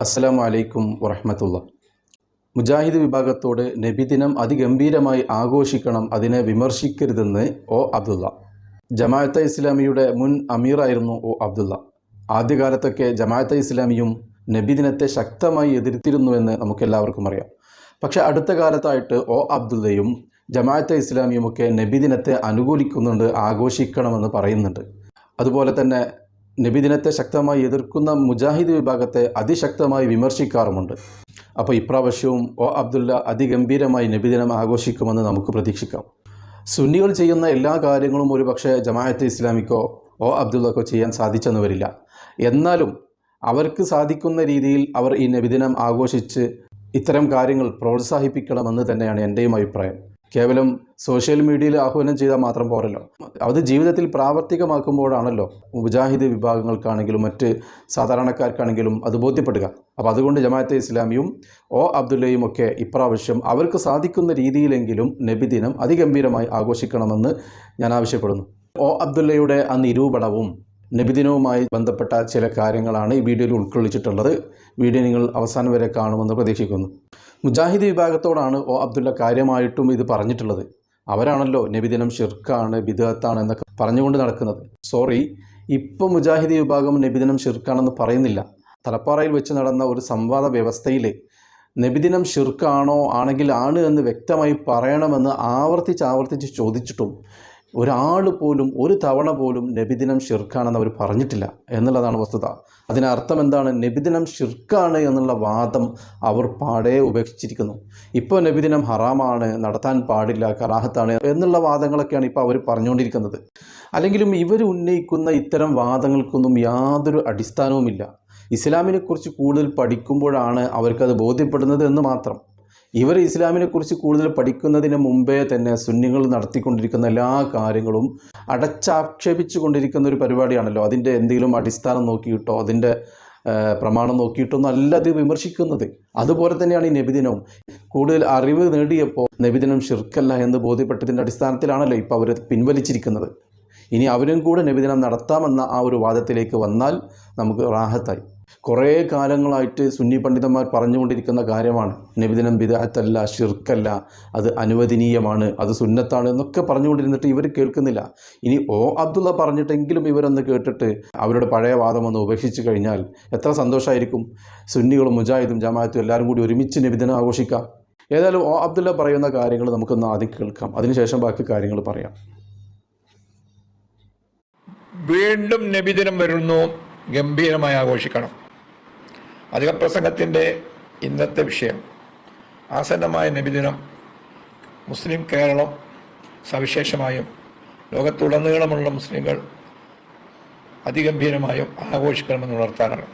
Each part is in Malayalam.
അസ്സലാമു അലൈക്കും വറഹമത്തുള്ള മുജാഹിദ് വിഭാഗത്തോട് നബിദിനം അതിഗംഭീരമായി ആഘോഷിക്കണം അതിനെ വിമർശിക്കരുതെന്ന് ഒ അബ്ദുള്ള. ജമാഅത്തെ ഇസ്ലാമിയുടെ മുൻ അമീറായിരുന്നു ഒ അബ്ദുള്ള. ആദ്യകാലത്തൊക്കെ ജമാഅത്തെ ഇസ്ലാമിയും നബിദിനത്തെ ശക്തമായി എതിർത്തിരുന്നുവെന്ന് നമുക്കെല്ലാവർക്കും അറിയാം. പക്ഷേ അടുത്ത കാലത്തായിട്ട് ഒ അബ്ദുള്ളയും ജമാഅത്തെ ഇസ്ലാമിയുമൊക്കെ നബിദിനത്തെ അനുകൂലിക്കുന്നുണ്ട് ആഘോഷിക്കണമെന്ന് പറയുന്നുണ്ട്. അതുപോലെ തന്നെ നബിദിനത്തെ ശക്തമായി എതിർക്കുന്ന മുജാഹിദ് വിഭാഗത്തെ അതിശക്തമായി വിമർശിക്കാറുമുണ്ട്. അപ്പോൾ ഇപ്രാവശ്യവും ഒ അബ്ദുള്ള അതിഗംഭീരമായി നബിദിനം ആഘോഷിക്കുമെന്ന് നമുക്ക് പ്രതീക്ഷിക്കാം. സുന്നികൾ ചെയ്യുന്ന എല്ലാ കാര്യങ്ങളും ഒരുപക്ഷെ ജമാഅത്തെ ഇസ്ലാമിക്കോ ഒ അബ്ദുള്ളക്കോ ചെയ്യാൻ സാധിച്ചെന്ന് വരില്ല. എന്നാലും അവർക്ക് സാധിക്കുന്ന രീതിയിൽ അവർ ഈ നബിദിനം ആഘോഷിച്ച് ഇത്തരം കാര്യങ്ങൾ പ്രോത്സാഹിപ്പിക്കണമെന്ന് തന്നെയാണ് എന്റെയും അഭിപ്രായം. കേവലം സോഷ്യൽ മീഡിയയിൽ ആഹ്വാനം ചെയ്താൽ മാത്രം പോരല്ലോ. അത് ജീവിതത്തിൽ പ്രാവർത്തികമാക്കുമ്പോഴാണല്ലോ മുജാഹിദ് വിഭാഗങ്ങൾക്കാണെങ്കിലും മറ്റ് സാധാരണക്കാർക്കാണെങ്കിലും അത് ബോധ്യപ്പെടുക. അപ്പോൾ അതുകൊണ്ട് ജമാഅത്തെ ഇസ്ലാമിയും ഒ അബ്ദുല്ലയും ഒക്കെ ഇപ്രാവശ്യം അവർക്ക് സാധിക്കുന്ന രീതിയിലെങ്കിലും നബിദിനം അതിഗംഭീരമായി ആഘോഷിക്കണമെന്ന് ഞാൻ ആവശ്യപ്പെടുന്നു. ഒ അബ്ദുല്ലയുടെ ആ നിരൂപണവും നബിദിനവുമായി ബന്ധപ്പെട്ട ചില കാര്യങ്ങളാണ് ഈ വീഡിയോയിൽ ഉൾക്കൊള്ളിച്ചിട്ടുള്ളത്. വീഡിയോ നിങ്ങൾ അവസാനം വരെ കാണുമെന്ന് പ്രതീക്ഷിക്കുന്നു. മുജാഹിദ് വിഭാഗത്തോടാണ് ഒ അബ്ദുള്ള കാര്യമായിട്ടും ഇത് പറഞ്ഞിട്ടുള്ളത്. അവരാണല്ലോ നബിദിനം ഷിർക്കാണ് ബിദത്താണ് എന്നൊക്കെ പറഞ്ഞുകൊണ്ട് നടക്കുന്നത്. സോറി ഇപ്പൊ മുജാഹിദ് വിഭാഗം നബിദിനം ഷിർക്കാണെന്ന് പറയുന്നില്ല. തലപ്പാറയിൽ വെച്ച് നടന്ന ഒരു സംവാദ വ്യവസ്ഥയിൽ നബിദിനം ഷിർക്കാണോ ആണെങ്കിൽ ആണ് എന്ന് വ്യക്തമായി പറയണമെന്ന് ആവർത്തിച്ച് ആവർത്തിച്ച് ചോദിച്ചിട്ടും ഒരാൾ പോലും ഒരു തവണ പോലും നബിദിനം ഷിർക്കാണെന്ന് അവർ പറഞ്ഞിട്ടില്ല എന്നുള്ളതാണ് വസ്തുത. അതിനർത്ഥം എന്താണ്? നബിദിനം ഷിർക്കാണ് എന്നുള്ള വാദം അവർ പാടെ ഉപേക്ഷിച്ചിരിക്കുന്നു. ഇപ്പോൾ നബിദിനം ഹറാമാണ് നടത്താൻ പാടില്ല കറാഹത്താണ് എന്നുള്ള വാദങ്ങളൊക്കെയാണ് ഇപ്പോൾ അവർ പറഞ്ഞുകൊണ്ടിരിക്കുന്നത്. അല്ലെങ്കിലും ഇവർ ഉന്നയിക്കുന്ന ഇത്തരം വാദങ്ങൾക്കൊന്നും യാതൊരു അടിസ്ഥാനവുമില്ല. ഇസ്ലാമിനെക്കുറിച്ച് കൂടുതൽ പഠിക്കുമ്പോഴാണ് അവർക്കത് ബോധ്യപ്പെടുന്നത് എന്ന് മാത്രം. ഇവർ ഇസ്ലാമിനെക്കുറിച്ച് കൂടുതൽ പഠിക്കുന്നതിന് മുമ്പേ തന്നെ സുന്നികൾ നടത്തിക്കൊണ്ടിരിക്കുന്ന എല്ലാ കാര്യങ്ങളും അടച്ചാക്ഷേപിച്ചു കൊണ്ടിരിക്കുന്ന ഒരു പരിപാടിയാണല്ലോ. അതിന്റെ എന്തെങ്കിലും അടിസ്ഥാനം നോക്കിയിട്ടോ അതിന്റെ പ്രമാണം നോക്കിയിട്ടൊന്നും അല്ല അത് വിമർശിക്കുന്നത്. അതുപോലെ തന്നെയാണ് ഈ നബിദിനവും. കൂടുതൽ അറിവ് നേടിയപ്പോൾ നബിദിനം ഷിർക്കല്ല എന്ന് ബോധ്യപ്പെട്ടതിന്റെ അടിസ്ഥാനത്തിലാണല്ലോ ഇപ്പോൾ അവർ പിൻവലിച്ചിരിക്കുന്നത്. ഇനി അവരും കൂടെ നബിദിനം നടത്താമെന്ന ആ ഒരു വാദത്തിലേക്ക് വന്നാൽ നമുക്ക് റാഹത്തായി. കുറേ കാലങ്ങളായിട്ട് സുന്നി പണ്ഡിതന്മാർ പറഞ്ഞുകൊണ്ടിരിക്കുന്ന കാര്യമാണ്. നബിദിനം ബിദാത്തല്ല ഷിർക്കല്ല അത് അനുവദനീയമാണ് അത് സുന്നത്താണ് എന്നൊക്കെ പറഞ്ഞുകൊണ്ടിരുന്നിട്ട് ഇവർ കേൾക്കുന്നില്ല. ഇനി ഓ അബ്ദുള്ള പറഞ്ഞിട്ടെങ്കിലും ഇവരൊന്ന് കേട്ടിട്ട് അവരുടെ പഴയ വാദം ഒന്ന് ഉപേക്ഷിച്ച് കഴിഞ്ഞാൽ എത്ര സന്തോഷമായിരിക്കും സുന്നികളും മുജാഹിദും ജമാഅത്തും എല്ലാവരും കൂടി ഒരുമിച്ച് നബിദിനം ആഘോഷിക്കാം. ഏതായാലും ഓ അബ്ദുള്ള പറയുന്ന കാര്യങ്ങൾ നമുക്കൊന്ന് ആദ്യം കേൾക്കാം. അതിനുശേഷം ബാക്കി കാര്യങ്ങൾ പറയാം. വീണ്ടും നബിദിനം വരുന്നു. ഗംഭീരമായി ആഘോഷിക്കണം. അധിക പ്രസംഗത്തിന്റെ ഇന്നത്തെ വിഷയം ആസന്നമായ നബിദിനം മുസ്ലിം കേരളം സവിശേഷമായും ലോകത്തുടനീളമുള്ള മുസ്ലിങ്ങൾ അതിഗംഭീരമായും ആഘോഷിക്കണമെന്ന് ഉണർത്താനാണ്.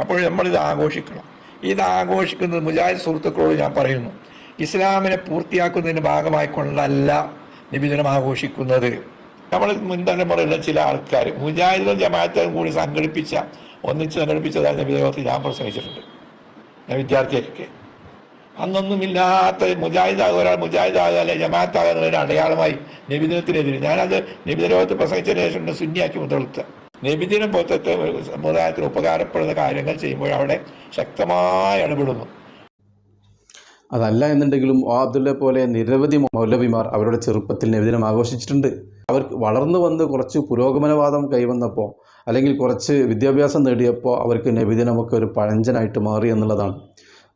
അപ്പോൾ നമ്മളിത് ആഘോഷിക്കണം. ഇത് ആഘോഷിക്കുന്നത് മുജാഹിദ് സുഹൃത്തുക്കളോട് ഞാൻ പറയുന്നു. ഇസ്ലാമിനെ പൂർത്തിയാക്കുന്നതിന് ഭാഗമായിക്കൊണ്ടല്ല നബിദിനം ആഘോഷിക്കുന്നത്. നമ്മൾ മുൻ തലമുറയിലെ ചില ആൾക്കാർ മുജാഹിദും ജമാഅത്തും കൂടി സംഘടിപ്പിച്ച ഒന്നിച്ച് സംഘടിപ്പിച്ചതായ നബിദേവത്തിൽ ഞാൻ പ്രസംഗിച്ചിട്ടുണ്ട്. ഞാൻ വിദ്യാർത്ഥിയൊക്കെ അന്നൊന്നുമില്ലാത്ത മുജാഹിദാകുക ഒരാൾ മുജാഹിദാകുക അല്ലെ ജമാഅത്ത് ഒരു അടയാളമായി നബിദിനത്തിനെതിരെ. ഞാനത് നബിദിനോകത്ത് പ്രസംഗിച്ച ശേഷം സുന്നിയാക്കി മുതലെടുത്ത. നബിദിനം പോലത്തെ സമുദായത്തിന് ഉപകാരപ്പെടുന്ന കാര്യങ്ങൾ ചെയ്യുമ്പോൾ അവിടെ ശക്തമായി ഇടപെടുന്നു. അതല്ല എന്നുണ്ടെങ്കിലും ആ അബ്ദുള്ള പോലെ നിരവധി മൗലവിമാർ അവരുടെ ചെറുപ്പത്തിൽ നബിദിനം ആഘോഷിച്ചിട്ടുണ്ട്. അവർ വളർന്നു വന്ന് കുറച്ച് പുരോഗമനവാദം കൈവന്നപ്പോൾ അല്ലെങ്കിൽ കുറച്ച് വിദ്യാഭ്യാസം നേടിയപ്പോൾ അവർക്ക് നബിദിനമൊക്കെ ഒരു പഴഞ്ചനായിട്ട് മാറി എന്നുള്ളതാണ്.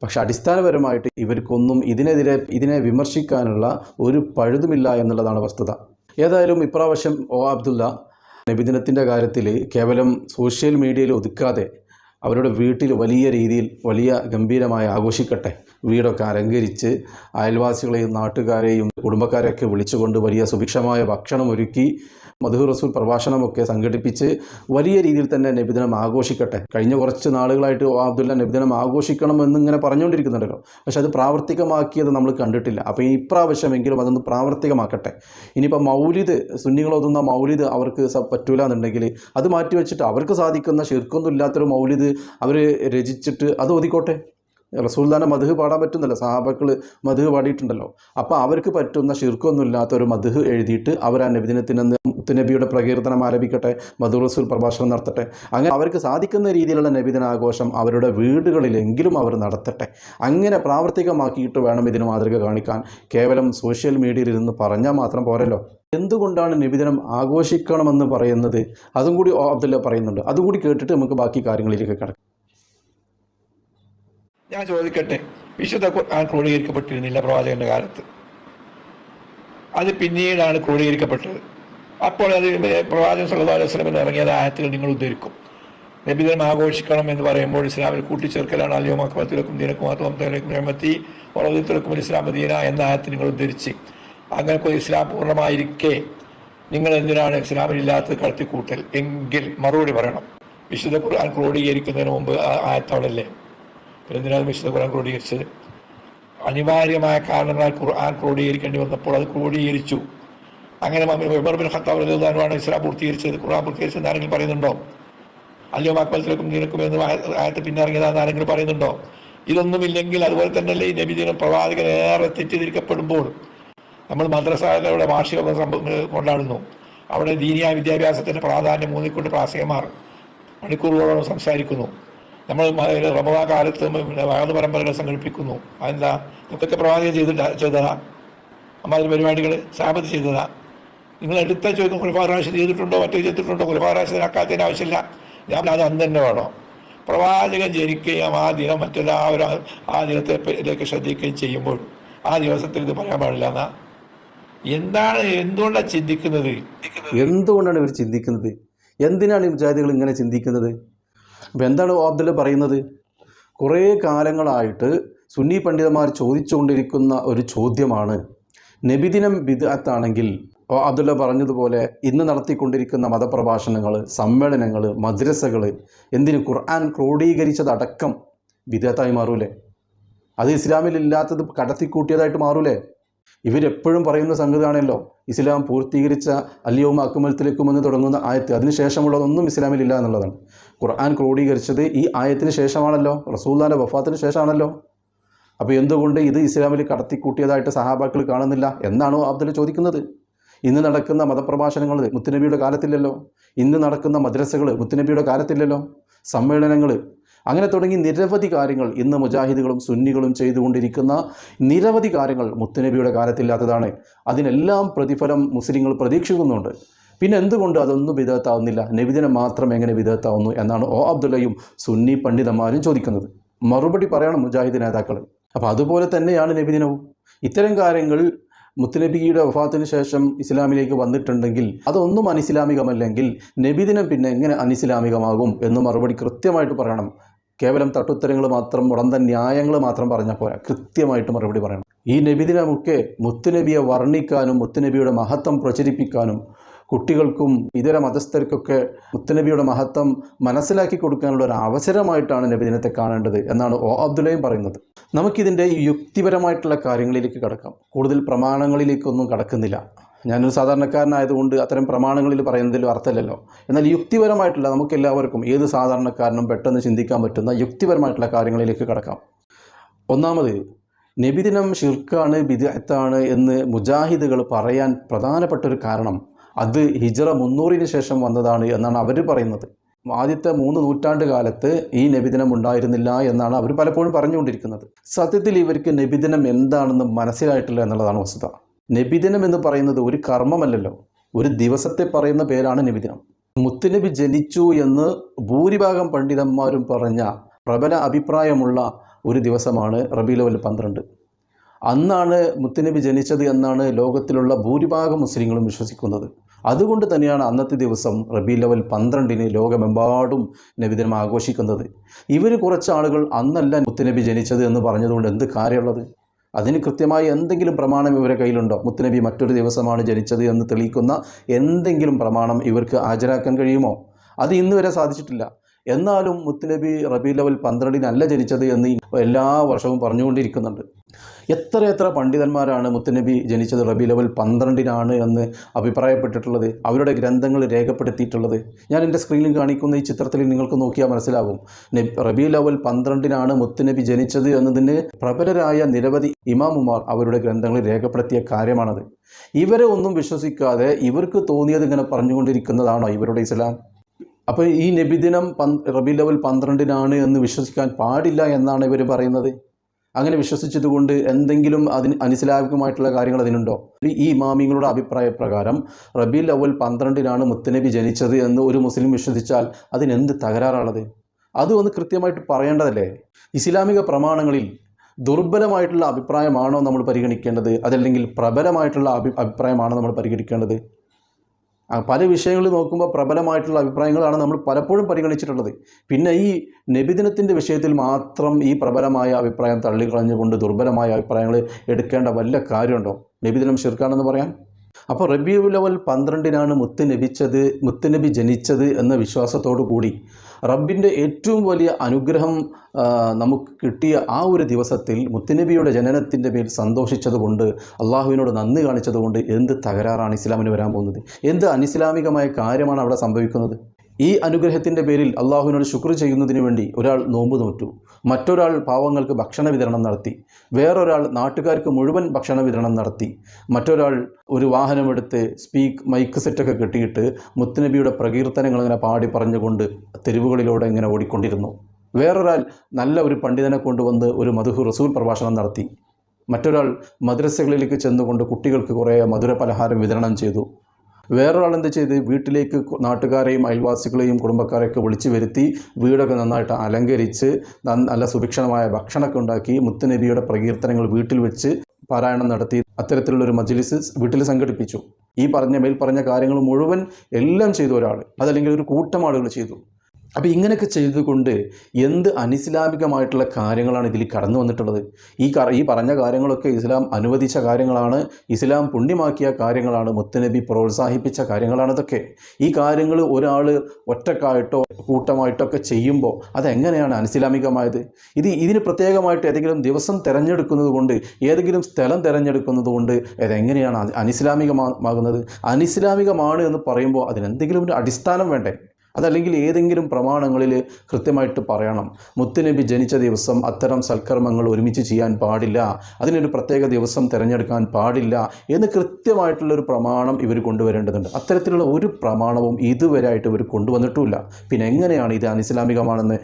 പക്ഷെ അടിസ്ഥാനപരമായിട്ട് ഇവർക്കൊന്നും ഇതിനെതിരെ ഇതിനെ വിമർശിക്കാനുള്ള ഒരു പഴുതുമില്ല എന്നുള്ളതാണ് വസ്തുത. ഏതായാലും ഇപ്രാവശ്യം ഒ അബ്ദുല്ല നബിദിനത്തിന്റെ കാര്യത്തിൽ കേവലം സോഷ്യൽ മീഡിയയിൽ ഒതുക്കാതെ അവരുടെ വീട്ടിൽ വലിയ രീതിയിൽ വലിയ ഗംഭീരമായി ആഘോഷിക്കട്ടെ. വീടൊക്കെ അലങ്കരിച്ച് അയൽവാസികളെയും നാട്ടുകാരെയും കുടുംബക്കാരെയൊക്കെ വിളിച്ചുകൊണ്ട് വലിയ സുഭിക്ഷമായ ഭക്ഷണം ഒരുക്കി മധു റസൂൽ പ്രഭാഷണമൊക്കെ സംഘടിപ്പിച്ച് വലിയ രീതിയിൽ തന്നെ നബിദിനം ആഘോഷിക്കട്ടെ. കഴിഞ്ഞ കുറച്ച് നാളുകളായിട്ട് അബ്ദുല്ല നബിദിനം ആഘോഷിക്കണം എന്നിങ്ങനെ പറഞ്ഞുകൊണ്ടിരിക്കുന്നുണ്ടല്ലോ. പക്ഷെ അത് പ്രാവർത്തികമാക്കിയത് നമ്മൾ കണ്ടിട്ടില്ല. അപ്പോൾ ഈ ഇപ്രാവശ്യമെങ്കിലും അതൊന്ന് പ്രാവർത്തികമാക്കട്ടെ. ഇനിയിപ്പോൾ മൗലിദ് സുന്നികൾ ഓതുന്ന മൗലിദ് അവർക്ക് പറ്റൂല എന്നുണ്ടെങ്കിൽ അത് മാറ്റിവെച്ചിട്ട് അവർക്ക് സാധിക്കുന്ന ശിർക്കൊന്നും ഇല്ലാത്തൊരു മൗലിദ് അവർ രചിച്ചിട്ട് അത് ഓതിക്കോട്ടെ? റസൂൽദാനെ മധു പാടാൻ പറ്റുന്നില്ല. സഹാബക്കൾ മധു പാടിയിട്ടുണ്ടല്ലോ. അപ്പോൾ അവർക്ക് പറ്റുന്ന ഷിർക്കൊന്നുമില്ലാത്ത ഒരു മധു എഴുതിയിട്ട് അവർ ആ നബിദിനത്തിനെന്ന് മുത്തുനബിയുടെ പ്രകീർത്തനം ആരംഭിക്കട്ടെ മധു റസൂൽ പ്രഭാഷണം നടത്തട്ടെ. അങ്ങനെ അവർക്ക് സാധിക്കുന്ന രീതിയിലുള്ള നബിദിനാഘോഷം അവരുടെ വീടുകളിലെങ്കിലും അവർ നടത്തട്ടെ. അങ്ങനെ പ്രാവർത്തികമാക്കിയിട്ട് വേണം ഇതിന് മാതൃക കാണിക്കാൻ. കേവലം സോഷ്യൽ മീഡിയയിൽ ഇരുന്ന് പറഞ്ഞാൽ മാത്രം പോരല്ലോ. എന്തുകൊണ്ടാണ് നബിദിനം ആഘോഷിക്കണമെന്ന് പറയുന്നത്? അതും കൂടി അബ്ദുല്ല പറയുന്നുണ്ട്. അതും കൂടി കേട്ടിട്ട് നമുക്ക് ബാക്കി കാര്യങ്ങളിലേക്ക് കിടക്കാം. ഞാൻ ചോദിക്കട്ടെ വിശുദ്ധ ഖുർആൻ ക്രോഡീകരിക്കപ്പെട്ടിരുന്നില്ല പ്രവാചകന്റെ കാലത്ത്. അത് പിന്നീടാണ് ക്രോഡീകരിക്കപ്പെട്ടത്. അപ്പോൾ അത് പ്രവാചകൻ സല്ലല്ലാഹു അലൈഹി എന്ന് ഇറങ്ങിയത് ആയത്തുകൾ നിങ്ങൾ ഉദ്ധരിക്കും. നബിദിനം ആഘോഷിക്കണം എന്ന് പറയുമ്പോൾ ഇസ്ലാമിൽ കൂട്ടിച്ചേർക്കലാണ് അലിയോ മക്ബത്തിലക്കും ദീനക്കും മാത്രം രഹമത്തി വളത്തിലക്കും ഇസ്ലാം മദീന എന്ന ആയത്ത് നിങ്ങൾ ഉദ്ധരിച്ച്. അങ്ങനെ ഇസ്ലാം പൂർണമായിരിക്കെ നിങ്ങൾ എന്തിനാണ് ഇസ്ലാമിലില്ലാത്തത് കടത്തിക്കൂട്ടൽ? എങ്കിൽ മറുപടി പറയണം. വിശുദ്ധ ഖുർആൻ ക്രോഡീകരിക്കുന്നതിന് മുമ്പ് ആയത്തവളല്ലേ പിന്നെ എന്തിനാണ് വിശുദ്ധ ഖുർആൻ ക്രോഡീകരിച്ചത്? അനിവാര്യമായ കാരണങ്ങളാൽ ഖുർആൻ ക്രോഡീകരിക്കേണ്ടി വന്നപ്പോൾ അത് ക്രോഡീകരിച്ചു. അങ്ങനെ ഉമർ ബിൻ ഖത്താബ് ഇസ്ലാം പൂർത്തീകരിച്ചത്. ഖുർആൻ പൂർത്തീകരിച്ചത് ആരെങ്കിലും പറയുന്നുണ്ടോ? അല്ലയോ മക്ബലത്തിലേക്കും നീനക്കും എന്ന് ആയ- ആയത്ത് പിന്നിറങ്ങിയതാണെന്ന് ആരെങ്കിലും പറയുന്നുണ്ടോ? ഇതൊന്നുമില്ലെങ്കിൽ അതുപോലെ തന്നെയല്ലേ ഈ നബിദിനം പ്രവാചകൻ ഏറെ തെറ്റിദ്ധരിക്കപ്പെടുമ്പോൾ നമ്മൾ മദ്രസയുടെ വാർഷിക കൊണ്ടാടുന്നു. അവിടെ ദീനിയായ വിദ്യാഭ്യാസത്തിന്റെ പ്രാധാന്യം മൂന്നിക്കൊണ്ട് പ്രാസികമാർ മണിക്കൂറുകളോളം സംസാരിക്കുന്നു. നമ്മൾ റമദാ കാലത്ത് വാഗത് പരമ്പരകൾ സംഘടിപ്പിക്കുന്നു. അതെന്താ? ഇതൊക്കെ പ്രവാചകം ചെയ്തിട്ട് ചെയ്തതാ. അമ്മാതിരി പരിപാടികൾ സാപത്ത് ചെയ്തതാ. നിങ്ങൾ എടുത്ത ചോദിക്കും റാഷിദ് ചെയ്തിട്ടുണ്ടോ മറ്റേ ചെയ്തിട്ടുണ്ടോ? റാഷിദ് ആവശ്യമില്ല. ഞാൻ അത് അന്ന് തന്നെ വേണോ. പ്രവാചകൻ ജനിക്കുകയും ആ ദിനം മറ്റെല്ലാവരും ആ- ആ ദിനത്തിലേക്ക് ശ്രദ്ധിക്കുകയും ചെയ്യുമ്പോൾ ആ ദിവസത്തിൽ ഇത് പറയാൻ പാടില്ല എന്നാ? എന്താണ് എന്തുകൊണ്ടാണ് ചിന്തിക്കുന്നത്? എന്തുകൊണ്ടാണ് ഇവർ ചിന്തിക്കുന്നത്? എന്തിനാണ് ഈ ജാതികൾ ഇങ്ങനെ ചിന്തിക്കുന്നത്? അപ്പം എന്താണ് അബ്ദുൽ പറയുന്നത്? കുറേ കാലങ്ങളായിട്ട് സുന്നി പണ്ഡിതന്മാർ ചോദിച്ചുകൊണ്ടിരിക്കുന്ന ഒരു ചോദ്യമാണ്. നബിദിനം ബിദാത്താണെങ്കിൽ ഓ അബ്ദുല്ല പറഞ്ഞതുപോലെ ഇന്ന് നടത്തിക്കൊണ്ടിരിക്കുന്ന മതപ്രഭാഷണങ്ങൾ സമ്മേളനങ്ങൾ മദ്രസകൾ എന്തിന് ഖുർആൻ ക്രോഡീകരിച്ചതടക്കം ബിദഅത്തായി മാറൂലേ? അത് ഇസ്ലാമിലില്ലാത്തത് കടത്തിക്കൂട്ടിയതായിട്ട് മാറൂലേ? ഇവരെപ്പോഴും പറയുന്ന സംഗതിയാണല്ലോ ഇസ്ലാം പൂർത്തീകരിച്ച അല്യവും അക്കുമലത്തിലേക്കും എന്ന് തുടങ്ങുന്ന ആയത്ത്. അതിനുശേഷമുള്ളതൊന്നും ഇസ്ലാമിലില്ല എന്നുള്ളതാണ്. ഖുർആൻ ക്രോഡീകരിച്ചത് ഈ ആയത്തിന് ശേഷമാണല്ലോ റസൂല്ലാന്റെ വഫാത്തിന് ശേഷമാണല്ലോ. അപ്പോൾ എന്തുകൊണ്ട് ഇത് ഇസ്ലാമിൽ കടത്തിക്കൂട്ടിയതായിട്ട് സഹാബാക്കൾ കാണുന്നില്ല എന്നാണോ അബ്ദുൽ ചോദിക്കുന്നത്. ഇന്ന് നടക്കുന്ന മതപ്രഭാഷണങ്ങൾ മുത്തുനബിയുടെ കാലത്തില്ലല്ലോ. ഇന്ന് നടക്കുന്ന മദ്രസകൾ മുത്തുനബിയുടെ കാലത്തില്ലല്ലോ. സമ്മേളനങ്ങൾ അങ്ങനെ തുടങ്ങി നിരവധി കാര്യങ്ങൾ ഇന്ന് മുജാഹിദുകളും സുന്നികളും ചെയ്തുകൊണ്ടിരിക്കുന്ന നിരവധി കാര്യങ്ങൾ മുത്തുനബിയുടെ കാലത്തില്ലാത്തതാണ്. അതിനെല്ലാം പ്രതിഫലം മുസ്ലിങ്ങൾ പ്രതീക്ഷിക്കുന്നുണ്ട്. പിന്നെ എന്തുകൊണ്ട് അതൊന്നും വിധത്താവുന്നില്ല നബിദിനം മാത്രം എങ്ങനെ വിധത്താവുന്നു എന്നാണ് ഒ അബ്ദുള്ളയും സുന്നി പണ്ഡിതന്മാരും ചോദിക്കുന്നത്. മറുപടി പറയണം മുജാഹിദ് നേതാക്കൾ. അപ്പോൾ അതുപോലെ തന്നെയാണ് നബിദിനവും. ഇത്തരം കാര്യങ്ങൾ മുത്തുനബിയുടെ വഫാത്തിന് ശേഷം ഇസ്ലാമിലേക്ക് വന്നിട്ടുണ്ടെങ്കിൽ അതൊന്നും അനിസ്ലാമികമല്ലെങ്കിൽ നബിദിനം പിന്നെ എങ്ങനെ അനിസ്ലാമികമാകും എന്ന് മറുപടി കൃത്യമായിട്ട് പറയണം. കേവലം തട്ടുത്തരങ്ങൾ മാത്രം ഉടന്ത ന്യായങ്ങൾ മാത്രം പറഞ്ഞാൽ പോരാ. കൃത്യമായിട്ട് മറുപടി പറയണം. ഈ നബിദിനമൊക്കെ മുത്തുനബിയെ വർണിക്കാനും മുത്തുനബിയുടെ മഹത്വം പ്രചരിപ്പിക്കാനും കുട്ടികൾക്കും ഇതര മതസ്ഥർക്കൊക്കെ മുത്തുനബിയുടെ മഹത്വം മനസ്സിലാക്കി കൊടുക്കാനുള്ള ഒരു അവസരമായിട്ടാണ് നബിദിനത്തെ കാണേണ്ടത് എന്നാണ് ഒ അബ്ദുല്ലയും പറയുന്നത്. നമുക്കിതിന്റെ യുക്തിപരമായിട്ടുള്ള കാര്യങ്ങളിലേക്ക് കടക്കാം. കൂടുതൽ പ്രമാണങ്ങളിലേക്കൊന്നും കടക്കുന്നില്ല. ഞാനൊരു സാധാരണക്കാരനായതുകൊണ്ട് അത്തരം പ്രമാണങ്ങളിൽ പറയുന്നതിൽ അർത്ഥമില്ലല്ലോ. എന്നാൽ യുക്തിപരമായിട്ടുള്ള നമുക്കെല്ലാവർക്കും ഏത് സാധാരണക്കാരനും പെട്ടെന്ന് ചിന്തിക്കാൻ പറ്റുന്ന യുക്തിപരമായിട്ടുള്ള കാര്യങ്ങളിലേക്ക് കടക്കാം. ഒന്നാമത് നബിദിനം ഷിർക്കാണ് ബിദത്താണ് എന്ന് മുജാഹിദുകൾ പറയാൻ പ്രധാനപ്പെട്ട ഒരു കാരണം അത് ഹിജറ മുന്നൂറിന് ശേഷം വന്നതാണ് എന്നാണ് അവർ പറയുന്നത്. ആദ്യത്തെ മൂന്ന് നൂറ്റാണ്ട് കാലത്ത് ഈ നബിദിനം ഉണ്ടായിരുന്നില്ല എന്നാണ് അവർ പലപ്പോഴും പറഞ്ഞുകൊണ്ടിരിക്കുന്നത്. സത്യത്തിൽ ഇവർക്ക് നബിദിനം എന്താണെന്ന് മനസ്സിലായിട്ടില്ല എന്നുള്ളതാണ് വസ്തുത. നബിദിനം എന്ന് പറയുന്നത് ഒരു കർമ്മമല്ലല്ലോ. ഒരു ദിവസത്തെ പറയുന്ന പേരാണ് നബിദിനം. മുത്തുനബി ജനിച്ചു എന്ന് ഭൂരിഭാഗം പണ്ഡിതന്മാരും പറഞ്ഞ പ്രബല അഭിപ്രായമുള്ള ഒരു ദിവസമാണ് റബീലവൽ പന്ത്രണ്ട്. അന്നാണ് മുത്തുനബി ജനിച്ചത് എന്നാണ് ലോകത്തിലുള്ള ഭൂരിഭാഗം മുസ്ലിങ്ങളും വിശ്വസിക്കുന്നത്. അതുകൊണ്ട് തന്നെയാണ് അന്നത്തെ ദിവസം റബി ലെവൽ പന്ത്രണ്ടിന് ലോകമെമ്പാടും നബിദിനം ആഘോഷിക്കുന്നത്. ഇവർ കുറച്ച് ആളുകൾ അന്നല്ല മുത്തുനബി ജനിച്ചത് എന്ന് പറഞ്ഞതുകൊണ്ട് എന്ത് കാര്യമുള്ളത്? അതിന് കൃത്യമായി എന്തെങ്കിലും പ്രമാണം ഇവരെ കയ്യിലുണ്ടോ? മുത്തുനബി മറ്റൊരു ദിവസമാണ് ജനിച്ചത് എന്ന് തെളിയിക്കുന്ന എന്തെങ്കിലും പ്രമാണം ഇവർക്ക് ഹാജരാക്കാൻ കഴിയുമോ? അത് ഇന്നുവരെ സാധിച്ചിട്ടില്ല. എന്നാലും മുത്തുനബി റബി ലെവൽ പന്ത്രണ്ടിനല്ല ജനിച്ചത് എന്ന് എല്ലാ വർഷവും പറഞ്ഞുകൊണ്ടിരിക്കുന്നുണ്ട്. എത്ര എത്ര പണ്ഡിതന്മാരാണ് മുത്തുനബി ജനിച്ചത് റബി ലെവൽ പന്ത്രണ്ടിനാണ് എന്ന് അഭിപ്രായപ്പെട്ടിട്ടുള്ളത് അവരുടെ ഗ്രന്ഥങ്ങൾ രേഖപ്പെടുത്തിയിട്ടുള്ളത്. ഞാൻ എന്റെ സ്ക്രീനിൽ കാണിക്കുന്ന ഈ ചിത്രത്തിൽ നിങ്ങൾക്ക് നോക്കിയാൽ മനസ്സിലാകും. റബി ലെവൽ പന്ത്രണ്ടിനാണ് മുത്തുനബി ജനിച്ചത് എന്നതിന് പ്രബലരായ നിരവധി ഇമാമുമാർ അവരുടെ ഗ്രന്ഥങ്ങളിൽ രേഖപ്പെടുത്തിയ കാര്യമാണത്. ഇവരെ ഒന്നും വിശ്വസിക്കാതെ ഇവർക്ക് തോന്നിയത് ഇങ്ങനെ പറഞ്ഞുകൊണ്ടിരിക്കുന്നതാണോ ഇവരുടെ ഇസ്ലാം? അപ്പോൾ ഈ നബിദിനം പന് റബി ലെവൽ പന്ത്രണ്ടിനാണ് എന്ന് വിശ്വസിക്കാൻ പാടില്ല എന്നാണ് ഇവർ പറയുന്നത്. അങ്ങനെ വിശ്വസിച്ചതുകൊണ്ട് എന്തെങ്കിലും അതിന് അനിസ്ലാമികമായിട്ടുള്ള കാര്യങ്ങൾ അതിനുണ്ടോ? ഈ ഇമാമിങ്ങളുടെ അഭിപ്രായ പ്രകാരം റബി ലവൽ പന്ത്രണ്ടിനാണ് മുത്തനബി ജനിച്ചത് എന്ന് ഒരു മുസ്ലിം വിശ്വസിച്ചാൽ അതിനെന്ത് തകരാറാണത്? അത് ഒന്ന് കൃത്യമായിട്ട് പറയേണ്ടതല്ലേ? ഇസ്ലാമിക പ്രമാണങ്ങളിൽ ദുർബലമായിട്ടുള്ള അഭിപ്രായമാണോ നമ്മൾ പരിഗണിക്കേണ്ടത്? അതല്ലെങ്കിൽ പ്രബലമായിട്ടുള്ള അഭി അഭിപ്രായമാണോ നമ്മൾ പരിഗണിക്കേണ്ടത്? പല വിഷയങ്ങളിൽ നോക്കുമ്പോൾ പ്രബലമായിട്ടുള്ള അഭിപ്രായങ്ങളാണ് നമ്മൾ പലപ്പോഴും പരിഗണിച്ചിട്ടുള്ളത്. പിന്നെ ഈ നബിദിനത്തിന്റെ വിഷയത്തിൽ മാത്രം ഈ പ്രബലമായ അഭിപ്രായം തള്ളിക്കളഞ്ഞുകൊണ്ട് ദുർബലമായ അഭിപ്രായങ്ങൾ എടുക്കേണ്ട വല്ല കാര്യമുണ്ടോ? നബിദിനം ഷിർക്കാണെന്ന് പറയാൻ അപ്പോൾ റബിയുലവൽ പന്ത്രണ്ടിനാണ് മുത്ത് നബിച്ചത് മുത്തുനബി ജനിച്ചത് എന്ന വിശ്വാസത്തോടു കൂടി റബ്ബിന്റെ ഏറ്റവും വലിയ അനുഗ്രഹം നമുക്ക് കിട്ടിയ ആ ഒരു ദിവസത്തിൽ മുത്തനബിയുടെ ജനനത്തിന്റെ പേരിൽ സന്തോഷിച്ചതുകൊണ്ട് അള്ളാഹുവിനോട് നന്ദി കാണിച്ചതുകൊണ്ട് എന്ത് തകരാറാണ് ഇസ്ലാമിന് വരാൻ പോകുന്നത്? എന്ത് അനിസ്ലാമികമായ കാര്യമാണ് അവിടെ സംഭവിക്കുന്നത്? ഈ അനുഗ്രഹത്തിന്റെ പേരിൽ അള്ളാഹുവിനോട് ശുക്ർ ചെയ്യുന്നതിന് വേണ്ടി ഒരാൾ നോമ്പ് നോറ്റു. മറ്റൊരാൾ പാവങ്ങൾക്ക് ഭക്ഷണ വിതരണം നടത്തി. വേറൊരാൾ നാട്ടുകാർക്ക് മുഴുവൻ ഭക്ഷണ വിതരണം നടത്തി. മറ്റൊരാൾ ഒരു വാഹനമെടുത്ത് സ്പീക്ക് മൈക്ക് സെറ്റൊക്കെ കെട്ടിയിട്ട് മുത്തുനബിയുടെ പ്രകീർത്തനങ്ങൾ ഇങ്ങനെ പാടി പറഞ്ഞുകൊണ്ട് തെരുവുകളിലൂടെ ഇങ്ങനെ ഓടിക്കൊണ്ടിരുന്നു. വേറൊരാൾ നല്ല ഒരു പണ്ഡിതനെ കൊണ്ടുവന്ന് ഒരു മധുഹു റസൂൽ പ്രഭാഷണം നടത്തി. മറ്റൊരാൾ മദ്രസകളിലേക്ക് ചെന്നുകൊണ്ട് കുട്ടികൾക്ക് കുറേ മധുര പലഹാരം വിതരണം ചെയ്തു. വേറൊരാൾ എന്ത് ചെയ്ത്? വീട്ടിലേക്ക് നാട്ടുകാരെയും അയൽവാസികളെയും കുടുംബക്കാരെയൊക്കെ വിളിച്ചു വരുത്തി വീടൊക്കെ നന്നായിട്ട് അലങ്കരിച്ച് നല്ല സുഭിക്ഷണമായ ഭക്ഷണമൊക്കെ ഉണ്ടാക്കി മുത്തുനബിയുടെ പ്രകീർത്തനങ്ങൾ വീട്ടിൽ വെച്ച് പാരായണം നടത്തി അത്തരത്തിലുള്ളൊരു മജ്ലിസ് വീട്ടിൽ സംഘടിപ്പിച്ചു. ഈ പറഞ്ഞ മേൽ പറഞ്ഞ കാര്യങ്ങൾ മുഴുവൻ എല്ലാം ചെയ്തു ഒരാൾ. അതല്ലെങ്കിൽ ഒരു കൂട്ടം ആളുകൾ ചെയ്തു. അപ്പോൾ ഇങ്ങനെയൊക്കെ ചെയ്തുകൊണ്ട് എന്ത് അനിസ്ലാമികമായിട്ടുള്ള കാര്യങ്ങളാണ് ഇതിൽ കടന്നു വന്നിട്ടുള്ളത്? ഈ ഈ പറഞ്ഞ കാര്യങ്ങളൊക്കെ ഇസ്ലാം അനുവദിച്ച കാര്യങ്ങളാണ് ഇസ്ലാം പുണ്യമാക്കിയ കാര്യങ്ങളാണ് മുത്തനബി പ്രോത്സാഹിപ്പിച്ച കാര്യങ്ങളാണ് ഇതൊക്കെ. ഈ കാര്യങ്ങൾ ഒരാൾ ഒറ്റക്കായിട്ടോ കൂട്ടമായിട്ടോ ഒക്കെ ചെയ്യുമ്പോൾ അതെങ്ങനെയാണ് അനിസ്ലാമികമായത്? ഇത് ഇതിന് പ്രത്യേകമായിട്ട് ഏതെങ്കിലും ദിവസം തിരഞ്ഞെടുക്കുന്നത് കൊണ്ട് ഏതെങ്കിലും സ്ഥലം തിരഞ്ഞെടുക്കുന്നത് കൊണ്ട് അതെങ്ങനെയാണ് അനി- അനിസ്ലാമികമാകുന്നത് അനിസ്ലാമികമാണ് എന്ന് പറയുമ്പോൾ അതിനെന്തെങ്കിലും ഒരു അടിസ്ഥാനം വേണ്ടേ? അതല്ലെങ്കിൽ ഏതെങ്കിലും പ്രമാണങ്ങളിൽ കൃത്യമായിട്ട് പറയണം. മുത്തുനബി ജനിച്ച ദിവസം അത്തരം സൽക്കർമ്മങ്ങൾ ഒരുമിച്ച് ചെയ്യാൻ പാടില്ല. അതിനൊരു പ്രത്യേക ദിവസം തിരഞ്ഞെടുക്കാൻ പാടില്ല എന്ന് കൃത്യമായിട്ടുള്ളൊരു പ്രമാണം ഇവർ കൊണ്ടുവരേണ്ടതുണ്ട്. അത്തരത്തിലുള്ള ഒരു പ്രമാണവും ഇതുവരെ ആയിട്ട് ഇവർ കൊണ്ടുവന്നിട്ടുമില്ല. പിന്നെ എങ്ങനെയാണ് ഇത് അനിസ്ലാമികമാണെന്ന്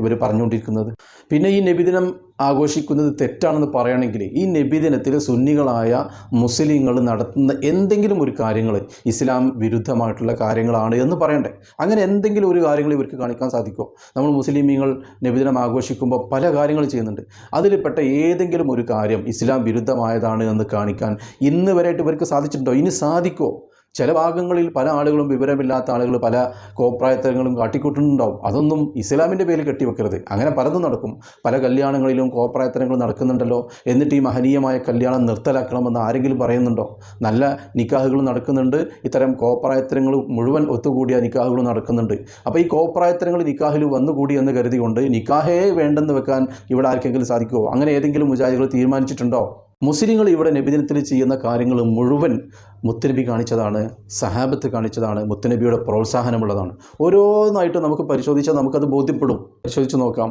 ഇവർ പറഞ്ഞുകൊണ്ടിരിക്കുന്നത്? പിന്നെ ഈ നബിദിനം ആഘോഷിക്കുന്നത് തെറ്റാണെന്ന് പറയുകയാണെങ്കിൽ ഈ നബിദിനത്തിൽ സുന്നികളായ മുസ്ലിങ്ങൾ നടത്തുന്ന എന്തെങ്കിലും ഒരു കാര്യങ്ങൾ ഇസ്ലാം വിരുദ്ധമായിട്ടുള്ള കാര്യങ്ങളാണ് എന്ന് പറയണ്ടേ? അങ്ങനെ എന്തെങ്കിലും ഒരു കാര്യങ്ങൾ ഇവർക്ക് കാണിക്കാൻ സാധിക്കുമോ? നമ്മൾ മുസ്ലിമീങ്ങൾ നബിദിനം ആഘോഷിക്കുമ്പോൾ പല കാര്യങ്ങൾ ചെയ്യുന്നുണ്ട്. അതിൽപ്പെട്ട ഏതെങ്കിലും ഒരു കാര്യം ഇസ്ലാം വിരുദ്ധമായതാണ് എന്ന് കാണിക്കാൻ ഇന്ന് വരെയായിട്ട് ഇവർക്ക് സാധിച്ചിട്ടുണ്ടോ? ഇനി സാധിക്കുമോ? ചില ഭാഗങ്ങളിൽ പല ആളുകളും വിവരമില്ലാത്ത ആളുകൾ പല കോപ്രായത്തരങ്ങളും കാട്ടിക്കൂട്ടുന്നുണ്ടാവും. അതൊന്നും ഇസ്ലാമിന്റെ പേരിൽ കെട്ടിവെക്കരുത്. അങ്ങനെ പലതും നടക്കും. പല കല്യാണങ്ങളിലും കോപ്രായത്തരങ്ങൾ നടക്കുന്നുണ്ടല്ലോ എന്നിട്ട് ഈ മഹനീയമായ കല്യാണം നിർത്തലാക്കണമെന്ന് ആരെങ്കിലും പറയുന്നുണ്ടോ? നല്ല നിക്കാഹുകൾ നടക്കുന്നുണ്ട്. ഇത്തരം കോപ്രായത്തരങ്ങൾ മുഴുവൻ ഒത്തുകൂടിയ നിക്കാഹുകൾ നടക്കുന്നുണ്ട്. അപ്പോൾ ഈ കോപ്രായത്തരങ്ങൾ നിക്കാഹിൽ വന്നുകൂടി എന്ന് കരുതികൊണ്ട് നിക്കാഹേ വേണ്ടെന്ന് വെക്കാൻ ഇവിടെ ആർക്കെങ്കിലും സാധിക്കുമോ അങ്ങനെ ഏതെങ്കിലും മുജാഹിദുകൾ തീരുമാനിച്ചിട്ടുണ്ടോ? മുസ്ലിങ്ങൾ ഇവിടെ നബിദിനത്തിൽ ചെയ്യുന്ന കാര്യങ്ങൾ മുഴുവൻ മുത്തനബി കാണിച്ചതാണ് സഹാബത്ത് കാണിച്ചതാണ് മുത്തനബിയുടെ പ്രോത്സാഹനമുള്ളതാണ്. ഓരോന്നായിട്ട് നമുക്ക് പരിശോധിച്ചാൽ നമുക്കത് ബോധ്യപ്പെടും. പരിശോധിച്ച് നോക്കാം.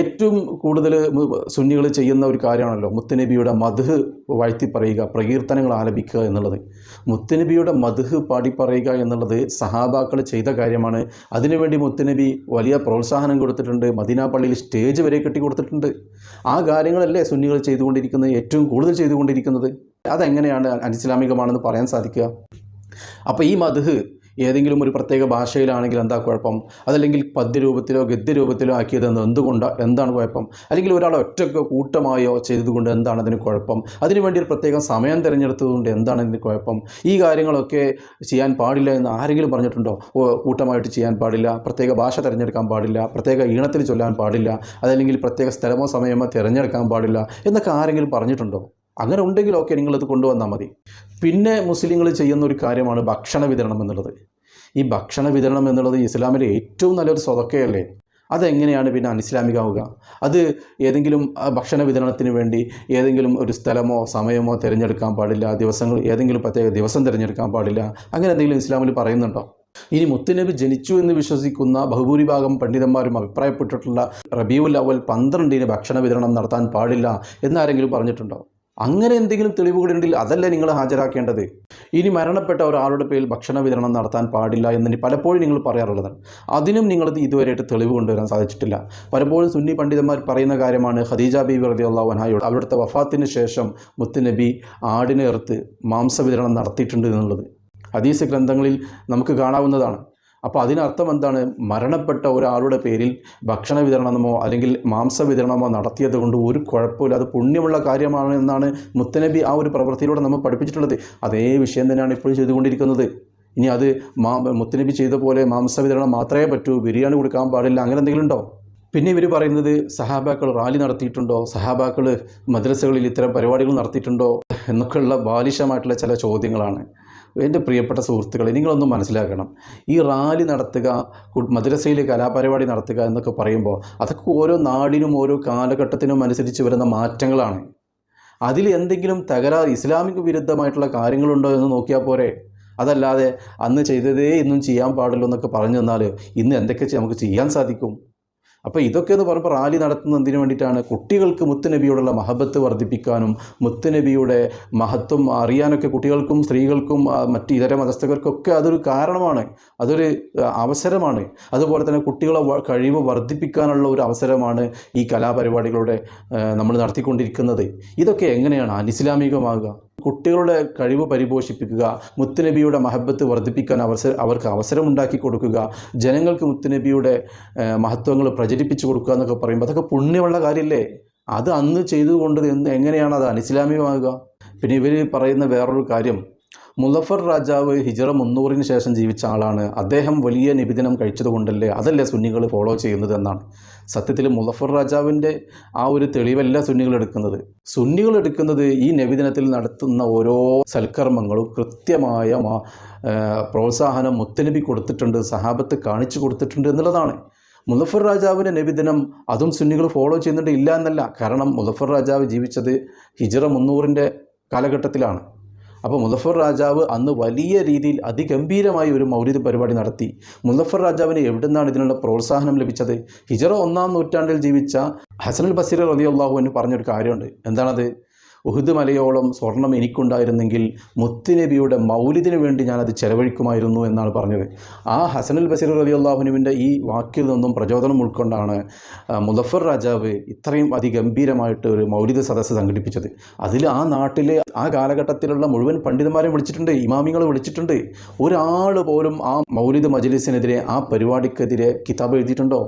ഏറ്റവും കൂടുതൽ സുന്നികൾ ചെയ്യുന്ന ഒരു കാര്യമാണല്ലോ മുത്തനബിയുടെ മധു വാഴ്ത്തി പറയുക പ്രകീർത്തനങ്ങൾ ആലപിക്കുക എന്നുള്ളത്. മുത്തനബിയുടെ മധു പാടി പറയുക എന്നുള്ളത് സഹാബാക്കൾ ചെയ്ത കാര്യമാണ്. അതിനുവേണ്ടി മുത്തനബി വലിയ പ്രോത്സാഹനം കൊടുത്തിട്ടുണ്ട് മദീന പള്ളിയിൽ സ്റ്റേജ് വരെ കെട്ടി കൊടുത്തിട്ടുണ്ട് ആ കാര്യങ്ങളല്ലേ സുന്നികൾ ചെയ്തുകൊണ്ടിരിക്കുന്നത് ഏറ്റവും കൂടുതൽ ചെയ്തുകൊണ്ടിരിക്കുന്നത്. അതെങ്ങനെയാണ് അനിസ്ലാമികമാണെന്ന് പറയാൻ സാധിക്കുക? അപ്പോൾ ഈ മധു ഏതെങ്കിലും ഒരു പ്രത്യേക ഭാഷയിലാണെങ്കിൽ എന്താ കുഴപ്പം? അതല്ലെങ്കിൽ പദ്യരൂപത്തിലോ ഗദ്യരൂപത്തിലോ ആക്കിയത് എന്തുകൊണ്ട് എന്താണ് കുഴപ്പം? അല്ലെങ്കിൽ ഒരാൾ ഒറ്റയ്ക്കോ കൂട്ടമായോ ചെയ്തതുകൊണ്ട് എന്താണ് അതിന് കുഴപ്പം? അതിനുവേണ്ടി ഒരു പ്രത്യേകം സമയം തിരഞ്ഞെടുത്തതുകൊണ്ട് എന്താണ് അതിന് കുഴപ്പം? ഈ കാര്യങ്ങളൊക്കെ ചെയ്യാൻ പാടില്ല എന്ന് ആരെങ്കിലും പറഞ്ഞിട്ടുണ്ടോ? കൂട്ടമായിട്ട് ചെയ്യാൻ പാടില്ല പ്രത്യേക ഭാഷ തിരഞ്ഞെടുക്കാൻ പാടില്ല പ്രത്യേക ഈണത്തിൽ ചൊല്ലാൻ പാടില്ല അതല്ലെങ്കിൽ പ്രത്യേക സ്ഥലമോ സമയമോ തിരഞ്ഞെടുക്കാൻ പാടില്ല എന്നൊക്കെ ആരെങ്കിലും പറഞ്ഞിട്ടുണ്ടോ? അങ്ങനെ ഉണ്ടെങ്കിൽ ഓക്കെ നിങ്ങളത് കൊണ്ടുവന്നാൽ മതി. പിന്നെ മുസ്ലിങ്ങൾ ചെയ്യുന്ന ഒരു കാര്യമാണ് ഭക്ഷണ വിതരണം എന്നുള്ളത്. ഈ ഭക്ഷണ വിതരണം എന്നുള്ളത് ഇസ്ലാമിലെ ഏറ്റവും നല്ലൊരു സ്വതക്കയല്ലേ? അതെങ്ങനെയാണ് പിന്നെ അനിസ്ലാമികമാവുക അത് ഏതെങ്കിലും ഭക്ഷണ വിതരണത്തിന് വേണ്ടി ഏതെങ്കിലും ഒരു സ്ഥലമോ സമയമോ തിരഞ്ഞെടുക്കാൻ പാടില്ല ദിവസങ്ങൾ ഏതെങ്കിലും പ്രത്യേക ദിവസം തിരഞ്ഞെടുക്കാൻ പാടില്ല അങ്ങനെ എന്തെങ്കിലും ഇസ്ലാമിൽ പറയുന്നുണ്ടോ? ഇനി മുത്തുനബി ജനിച്ചു എന്ന് വിശ്വസിക്കുന്ന ബഹുഭൂരിഭാഗം പണ്ഡിതന്മാരും അഭിപ്രായപ്പെട്ടിട്ടുള്ള റബീഉൽ അവൽ പന്ത്രണ്ടിന് ഭക്ഷണ വിതരണം നടത്താൻ പാടില്ല എന്നാരെങ്കിലും പറഞ്ഞിട്ടുണ്ടോ? അങ്ങനെ എന്തെങ്കിലും തെളിവുകളുണ്ടെങ്കിൽ അതല്ല നിങ്ങൾ ഹാജരാക്കേണ്ടത്? ഇനി മരണപ്പെട്ട ഒരാളുടെ പേരിൽ ഭക്ഷണ വിതരണം നടത്താൻ പാടില്ല എന്ന് പലപ്പോഴും നിങ്ങൾ പറയാറുള്ളതാണ് അതിനും നിങ്ങൾ ഇതുവരെയായിട്ട് തെളിവ് കൊണ്ടുവരാൻ സാധിച്ചിട്ടില്ല. പലപ്പോഴും സുന്നി പണ്ഡിതന്മാർ പറയുന്ന കാര്യമാണ് ഖദീജ ബീബി റതി അള്ളാഹു അൻഹായോട് അവിടുത്തെ വഫാത്തിന് ശേഷം മുത്തുനബി ആടിനെ എർത്ത് മാംസ വിതരണം നടത്തിയിട്ടുണ്ട് എന്നുള്ളത്. ഹദീസ് ഗ്രന്ഥങ്ങളിൽ നമുക്ക് കാണാവുന്നതാണ്. അപ്പോൾ അതിനർത്ഥം എന്താണ്? മരണപ്പെട്ട ഒരാളുടെ പേരിൽ ഭക്ഷണ വിതരണമോ അല്ലെങ്കിൽ മാംസ വിതരണമോ നടത്തിയത് കൊണ്ട് ഒരു കുഴപ്പമില്ല. അത് പുണ്യമുള്ള കാര്യമാണ് എന്നാണ് മുത്തനബി ആ ഒരു പ്രവൃത്തിയിലൂടെ നമ്മൾ പഠിപ്പിച്ചിട്ടുള്ളത്. അതേ വിഷയം തന്നെയാണ് ഇപ്പോഴും ചെയ്തുകൊണ്ടിരിക്കുന്നത്. ഇനി അത് മാ മുത്തനബി ചെയ്ത പോലെ മാംസ വിതരണം മാത്രമേ പറ്റൂ. ബിരിയാണി കൊടുക്കാൻ പാടില്ല. അങ്ങനെ എന്തെങ്കിലും ഉണ്ടോ? പിന്നെ ഇവർ പറയുന്നത് സഹാബാക്കൾ റാലി നടത്തിയിട്ടുണ്ടോ? സഹാബാക്കൾ മദ്രസകളിൽ ഇത്തരം പരിപാടികൾ നടത്തിയിട്ടുണ്ടോ? എന്നൊക്കെയുള്ള ബാലിശമായിട്ടുള്ള ചില ചോദ്യങ്ങളാണ്. എന്റെ പ്രിയപ്പെട്ട സുഹൃത്തുക്കളെ നിങ്ങളൊന്ന് മനസ്സിലാക്കണം. ഈ റാലി നടത്തുക മദ്രസയിൽ കലാപരിപാടി നടത്തുക എന്നൊക്കെ പറയുമ്പോൾ അതൊക്കെ ഓരോ നാടിനും ഓരോ കാലഘട്ടത്തിനും അനുസരിച്ച് വരുന്ന മാറ്റങ്ങളാണ്. അതിൽ എന്തെങ്കിലും തകരാർ ഇസ്ലാമിക വിരുദ്ധമായിട്ടുള്ള കാര്യങ്ങളുണ്ടോ എന്ന് നോക്കിയാൽ പോരെ. അതല്ലാതെ അന്ന് ചെയ്തതേ ഇന്നും ചെയ്യാൻ പാടില്ല എന്നൊക്കെ പറഞ്ഞു തന്നാൽ ഇന്ന് എന്തൊക്കെ നമുക്ക് ചെയ്യാൻ സാധിക്കും? അപ്പോൾ ഇതൊക്കെ എന്ന് പറയുമ്പോൾ റാലി നടത്തുന്നതിന് വേണ്ടിയിട്ടാണ്? കുട്ടികൾക്ക് മുത്തുനബിയോടുള്ള മഹബത്ത് വർദ്ധിപ്പിക്കാനും മുത്തുനബിയുടെ മഹത്വം അറിയാനൊക്കെ കുട്ടികൾക്കും സ്ത്രീകൾക്കും മറ്റ് ഇതര മതസ്ഥർക്കൊക്കെ അതൊരു കാരണമാണ്. അതൊരു അവസരമാണ്. അതുപോലെ തന്നെ കുട്ടികളെ കഴിവ് വർദ്ധിപ്പിക്കാനുള്ള ഒരു അവസരമാണ് ഈ കലാപരിപാടികളുടെ നമ്മൾ നടത്തിക്കൊണ്ടിരിക്കുന്നത്. ഇതൊക്കെ എങ്ങനെയാണ്? അനിസ്ലാമികമാകുക കുട്ടികളുടെ കഴിവ് പരിപോഷിപ്പിക്കുക മുത്തുനബിയുടെ മഹബത്ത് വർദ്ധിപ്പിക്കാൻ അവസര അവർക്ക് അവസരം ഉണ്ടാക്കി കൊടുക്കുക ജനങ്ങൾക്ക് മുത്തുനബിയുടെ മഹത്വങ്ങൾ പ്രചരിപ്പിച്ചു കൊടുക്കുക എന്നൊക്കെ പറയുമ്പോൾ അതൊക്കെ പുണ്യമുള്ള കാര്യമല്ലേ അത് അന്ന് ചെയ്തുകൊണ്ട് എങ്ങനെയാണ് അത് അനിസ്ലാമികമാകുക? പിന്നെ ഇവർ പറയുന്ന വേറൊരു കാര്യം മുലഫർ രാജാവ് ഹിജറ മുന്നൂറിന് ശേഷം ജീവിച്ച ആളാണ്. അദ്ദേഹം വലിയ നിബിധനം കഴിച്ചതുകൊണ്ടല്ലേ അതല്ലേ സുന്നികൾ ഫോളോ ചെയ്യുന്നത് എന്നാണ്. സത്യത്തിൽ മുസഫർ രാജാവിന്റെ ആ ഒരു തെളിവല്ല സുന്നികൾ എടുക്കുന്നത്. സുന്നികൾ എടുക്കുന്നത് ഈ നബിദിനത്തിൽ നടത്തുന്ന ഓരോ സൽക്കർമ്മങ്ങളും കൃത്യമായ പ്രോത്സാഹനം മുത്തനബി കൊടുത്തിട്ടുണ്ട് സഹാബത്ത് കാണിച്ചു കൊടുത്തിട്ടുണ്ട് എന്നുള്ളതാണ്. മുലഫർ രാജാവിന്റെ നബിദിനം അതും സുന്നികൾ ഫോളോ ചെയ്യുന്നുണ്ട് ഇല്ല എന്നല്ല. കാരണം മുലഫർ രാജാവ് ജീവിച്ചത് ഹിജറ മുന്നൂറിന്റെ കാലഘട്ടത്തിലാണ്. അപ്പോൾ മുസഫർ രാജാവ് അന്ന് വലിയ രീതിയിൽ അതിഗംഭീരമായി ഒരു മൗലിദ് പരിപാടി നടത്തി. മുസഫർ രാജാവിന് എവിടുന്നാണ് ഇതിനുള്ള പ്രോത്സാഹനം ലഭിച്ചത്? ഹിജറ ഒന്നാം നൂറ്റാണ്ടിൽ ജീവിച്ച ഹസനുൽ ബസീർ റലിയുള്ളാഹു എന്ന് പറഞ്ഞൊരു കാര്യമുണ്ട്. എന്താണത്? ഉഹുദ് മലയോളം സ്വർണം എനിക്കുണ്ടായിരുന്നെങ്കിൽ മുത്തുനബിയുടെ മൗലിദിന് വേണ്ടി ഞാനത് ചെലവഴിക്കുമായിരുന്നു എന്നാണ് പറഞ്ഞത്. ആ ഹസനുൽ ബസീർ അലി അള്ളാഹുനുവിന്റെ ഈ വാക്കിൽ നിന്നും പ്രചോദനം ഉൾക്കൊണ്ടാണ് മുദഫർ രാജാവ് ഇത്രയും അതിഗംഭീരമായിട്ട് ഒരു മൗലിക സദസ്സ് സംഘടിപ്പിച്ചത്. അതിൽ ആ നാട്ടിലെ ആ കാലഘട്ടത്തിലുള്ള മുഴുവൻ പണ്ഡിതന്മാരെ വിളിച്ചിട്ടുണ്ട് ഇമാമിങ്ങളെ വിളിച്ചിട്ടുണ്ട്. ഒരാൾ പോലും ആ മൗലിദ് മജ്ലിസിനെതിരെ ആ പരിപാടിക്കെതിരെ കിതാബ് എഴുതിയിട്ടുണ്ടോ?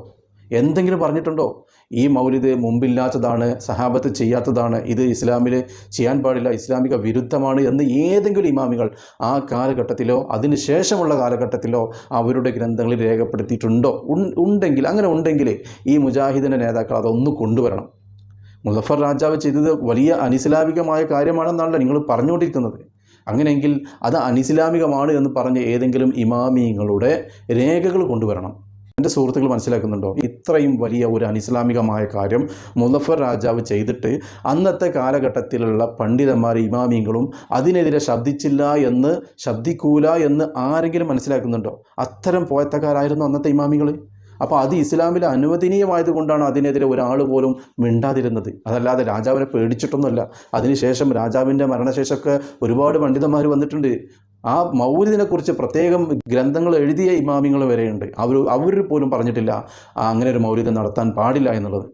എന്തെങ്കിലും പറഞ്ഞിട്ടുണ്ടോ? ഈ മൗലിദ് മുമ്പില്ലാത്തതാണ് സഹാബത്ത് ചെയ്യാത്തതാണ് ഇത് ഇസ്ലാമിൽ ചെയ്യാൻ പാടില്ല ഇസ്ലാമിക വിരുദ്ധമാണ് എന്ന് ഏതെങ്കിലും ഇമാമികൾ ആ കാലഘട്ടത്തിലോ അതിന് ശേഷമുള്ള കാലഘട്ടത്തിലോ അവരുടെ ഗ്രന്ഥങ്ങളിൽ രേഖപ്പെടുത്തിയിട്ടുണ്ടോ? ഉണ്ടെങ്കിൽ അങ്ങനെ ഉണ്ടെങ്കിൽ ഈ മുജാഹിദിന്റെ നേതാക്കൾ അതൊന്ന് കൊണ്ടുവരണം. മുസഫർ രാജാവ് ചെയ്തത് വലിയ അനിസ്ലാമികമായ കാര്യമാണെന്നാണല്ലോ നിങ്ങൾ പറഞ്ഞുകൊണ്ടിരിക്കുന്നത്. അങ്ങനെയെങ്കിൽ അത് അനിസ്ലാമികമാണ് എന്ന് പറഞ്ഞ് ഏതെങ്കിലും ഇമാമിയങ്ങളുടെ രേഖകൾ കൊണ്ടുവരണം. എന്റെ സുഹൃത്തുക്കൾ മനസ്സിലാക്കുന്നുണ്ടോ? ഇത്രയും വലിയ ഒരു അനിസ്ലാമികമായ കാര്യം മുസഫർ രാജാവ് ചെയ്തിട്ട് അന്നത്തെ കാലഘട്ടത്തിലുള്ള പണ്ഡിതന്മാർ ഇമാമിങ്ങളും അതിനെതിരെ ശബ്ദിച്ചില്ല എന്ന് ശബ്ദിക്കൂല എന്ന് ആരെങ്കിലും മനസ്സിലാക്കുന്നുണ്ടോ? അത്തരം പോയത്തക്കാരായിരുന്നു അന്നത്തെ ഇമാമികൾ. അപ്പോൾ അത് ഇസ്ലാമിൽ അനുവദനീയമായതുകൊണ്ടാണ് അതിനെതിരെ ഒരാൾ പോലും മിണ്ടാതിരുന്നത്. അതല്ലാതെ രാജാവിനെ പേടിച്ചിട്ടൊന്നുമല്ല. അതിനുശേഷം രാജാവിന്റെ മരണശേഷമൊക്കെ ഒരുപാട് പണ്ഡിതന്മാർ വന്നിട്ടുണ്ട്. ആ മൗലിദിനെക്കുറിച്ച് പ്രത്യേകം ഗ്രന്ഥങ്ങൾ എഴുതിയ ഇമാമിങ്ങൾ വരെയുണ്ട്. അവർ അവർ പോലും പറഞ്ഞിട്ടില്ല അങ്ങനെ ഒരു മൗലിദം നടത്താൻ പാടില്ല എന്നുള്ളത്.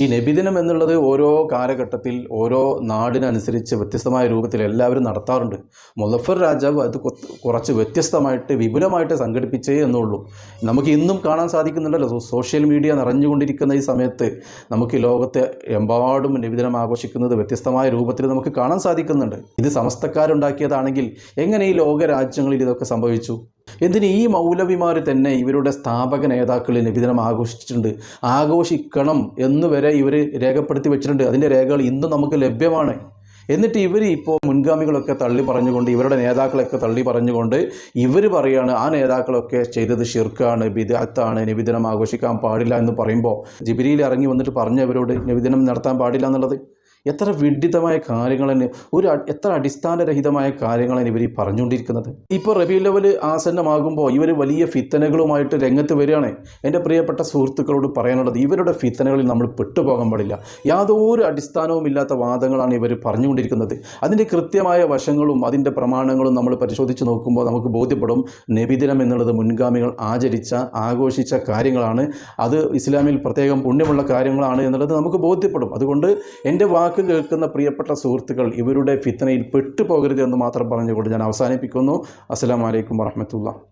ഈ നബിദിനം എന്നുള്ളത് ഓരോ കാലഘട്ടത്തിൽ ഓരോ നാടിനനുസരിച്ച് വ്യത്യസ്തമായ രൂപത്തിൽ എല്ലാവരും നടത്താറുണ്ട്. മുലഫർ രാജാവ് അത് കുറച്ച് വ്യത്യസ്തമായിട്ട് വിപുലമായിട്ട് സംഘടിപ്പിച്ചേ എന്നുള്ളൂ. നമുക്ക് ഇന്നും കാണാൻ സാധിക്കുന്നുണ്ടല്ലോ. സോഷ്യൽ മീഡിയ നിറഞ്ഞുകൊണ്ടിരിക്കുന്ന ഈ സമയത്ത് നമുക്ക് ലോകത്തെ എമ്പാടും നബിദിനം ആഘോഷിക്കുന്നത് വ്യത്യസ്തമായ രൂപത്തിൽ നമുക്ക് കാണാൻ സാധിക്കുന്നുണ്ട്. ഇത് സമസ്തക്കാരുണ്ടാക്കിയതാണെങ്കിൽ എങ്ങനെ ഈ ലോക രാജ്യങ്ങളിൽ ഇതൊക്കെ സംഭവിച്ചു? എന്തിന് ഈ മൗലവിമാർ തന്നെ ഇവരുടെ സ്ഥാപക നേതാക്കൾ നബിദിനം ആഘോഷിച്ചിട്ടുണ്ട്? ആഘോഷിക്കണം എന്ന് വരെ ഇവർ രേഖപ്പെടുത്തി വെച്ചിട്ടുണ്ട്. അതിന്റെ രേഖകൾ ഇന്നും നമുക്ക് ലഭ്യമാണ്. എന്നിട്ട് ഇവർ ഇപ്പോൾ മുൻഗാമികളൊക്കെ തള്ളി പറഞ്ഞുകൊണ്ട് ഇവരുടെ നേതാക്കളൊക്കെ തള്ളി പറഞ്ഞുകൊണ്ട് ഇവർ പറയാണ് ആ നേതാക്കളൊക്കെ ചെയ്തത് ഷിർക്കാണ് ബിദാത്താണ് നബിദിനം ആഘോഷിക്കാൻ പാടില്ല എന്ന് പറയുമ്പോൾ ജിബിരിയിൽ ഇറങ്ങി വന്നിട്ട് പറഞ്ഞവരോട് നബിദിനം നടത്താൻ പാടില്ല എന്നുള്ളത്. എത്ര വിഡിതമായ കാര്യങ്ങളാണ് ഒരു എത്ര അടിസ്ഥാനരഹിതമായ കാര്യങ്ങളാണ് ഇവർ പറഞ്ഞുകൊണ്ടിരിക്കുന്നത്. ഇപ്പോൾ റബി ലെവൽ ആസന്നമാകുമ്പോൾ ഇവർ വലിയ ഫിത്തനകളുമായിട്ട് രംഗത്ത് വരികയാണ്. എന്റെ പ്രിയപ്പെട്ട സുഹൃത്തുക്കളോട് പറയാനുള്ളത് ഇവരുടെ ഫിത്തനകളിൽ നമ്മൾ പെട്ടുപോകാൻ പാടില്ല. യാതൊരു അടിസ്ഥാനവും ഇല്ലാത്ത വാദങ്ങളാണ് ഇവർ പറഞ്ഞുകൊണ്ടിരിക്കുന്നത്. അതിന്റെ കൃത്യമായ വശങ്ങളും അതിന്റെ പ്രമാണങ്ങളും നമ്മൾ പരിശോധിച്ച് നോക്കുമ്പോൾ നമുക്ക് ബോധ്യപ്പെടും നബിദിനം എന്നുള്ളത് മുൻഗാമികൾ ആചരിച്ച ആഘോഷിച്ച കാര്യങ്ങളാണ്. അത് ഇസ്ലാമിൽ പ്രത്യേകം പുണ്യമുള്ള കാര്യങ്ങളാണ് എന്നുള്ളത് നമുക്ക് ബോധ്യപ്പെടും. അതുകൊണ്ട് എന്റെ വാക്ക് കേൾക്കുന്ന പ്രിയപ്പെട്ട സുഹൃത്തുക്കൾ ഇവരുടെ ഫിത്തനയിൽ പെട്ടുപോകരുത് എന്ന് മാത്രം പറഞ്ഞുകൊണ്ട് ഞാൻ അവസാനിപ്പിക്കുന്നു. അസ്സലാമു അലൈക്കും വറഹമത്തുള്ള